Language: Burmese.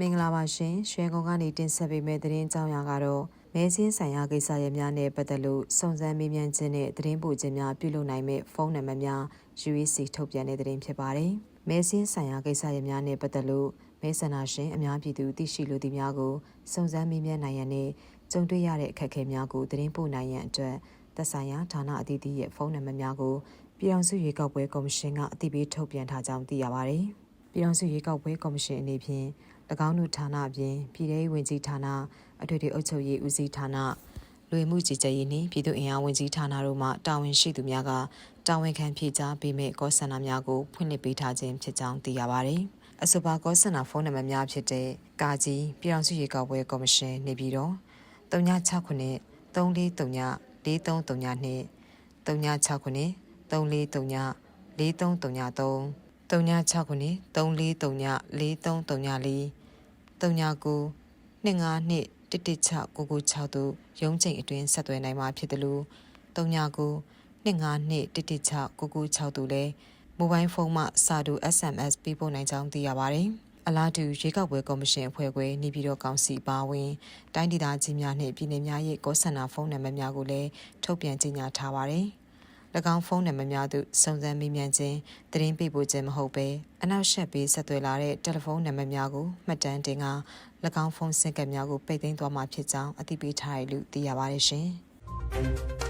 မင်္ဂလာပါရှင်ရွှေကုန်းကနေတင်ဆက်ပေးမယ့်သတင်းကြောင်းရာကတော့မဲစင်းဆိုင်ရာကိစ္စရပ်များနဲ့ပတ်သက်လို့စုံစမ်းမေးမြန်းခြင်းနဲ့သတင်းပို့ခြင်းများပြုလုပ်နိုင်မယ့်ဖုန်းနံပါတ်များ UEC ထုတ်ပြန်တဲ့သတင်းဖြစ်ပါတယ်။မဲစင်းဆိုင်ရာကိစ္စရပ်များနဲ့ပတ်သက်လို့မဲဆန္ဒရှင်အများပြည်သူသိရှိလိုသည့်များကိုစုံစမ်းမေးမြန်းနိုင်ရန်နဲ့ကြုံတွေ့ရတဲ့အခက်အခဲများကိုသတင်းပို့နိုင်ရန်အတွက်သက်ဆိုင်ရာဌာနအသီးသီးရဲ့ဖုန်းနံပါတ်များကိုပြည်အောင်စုရွေးကောက်ပွဲကော်မရှင်ကအသိပေးထုတ်ပြန်ထားကြောင်းသိရပါတယ်။ ပြည်အောင်စုရွေးကောက်ပွဲကော်မရှင်အနေဖြင့်၎င်းတို့ဌာနအပြင်ပြည်ထောင်ဝင်ကြီးဌာနအထွေထွေအုပ်ချုပ်ရေးဦးစီးဌာနလူဝင်မှုကြီးကြပ်ရေးနှင့်ပြည်သူ့အင်အားဝင်ကြီးဌာနတို့မှတာဝန်ရှိသူများကတာဝန်ခံဖြည့်ကြားပေးမဲ့ကောဆန္ဒများကိုဖွင့်လှစ်ပေးထားခြင်းဖြစ်ကြောင်းသိရပါတယ်။အဆိုပါကောဆန္ဒဖုန်းနံပါတ်များဖြစ်တဲ့ကာကြီးပြည်ထောင်စုရေကောက်ပွဲကော်မရှင်နေပြည်တော်3969 3439 4339 369 3439 4339 369 3439 4339 39 156 996တို့ရုံးချိန်အတွင်းဆက်သွယ်နိုင်မှာဖြစ်တယ်လို့39 252 156 996တို့လည်းမိုဘိုင်းဖုန်းမှစာတူ SMS ပေးပို့နိုင်ကြောင်းသိရပါတယ်။အလားတူရွေးကောက်ပွဲကော်မရှင်အဖွဲ့ခွဲနေပြည်တော်ကောင်စီပါဝင်တိုင်းဒေသကြီးများနှင့်ပြည်내များရဲ့ကောဆန္ဒဖုန်းနံပါတ်များကိုလည်းထုတ်ပြန်ကြေညာထားပါတယ်။၎ င်းဖုန်းနံပါတ်များသို့စုံစမ်းမေးမြန်းခြင်းတရင်ပေးပို့ခြင်းမဟုတ်ဘဲအနောက်ရှက်ပေးဆက်သွယ်လာတဲ့တယ်လီဖုန်းနံပါတ်များကိုမှတ်တမ်းတင်က၎င်းဖုန်းစင်ကတ်များကိုပိတ်သိမ်းသွားမှာဖြစ်ကြောင်းအသိပေးထားရလို့သိရပါတယ်ရှင်။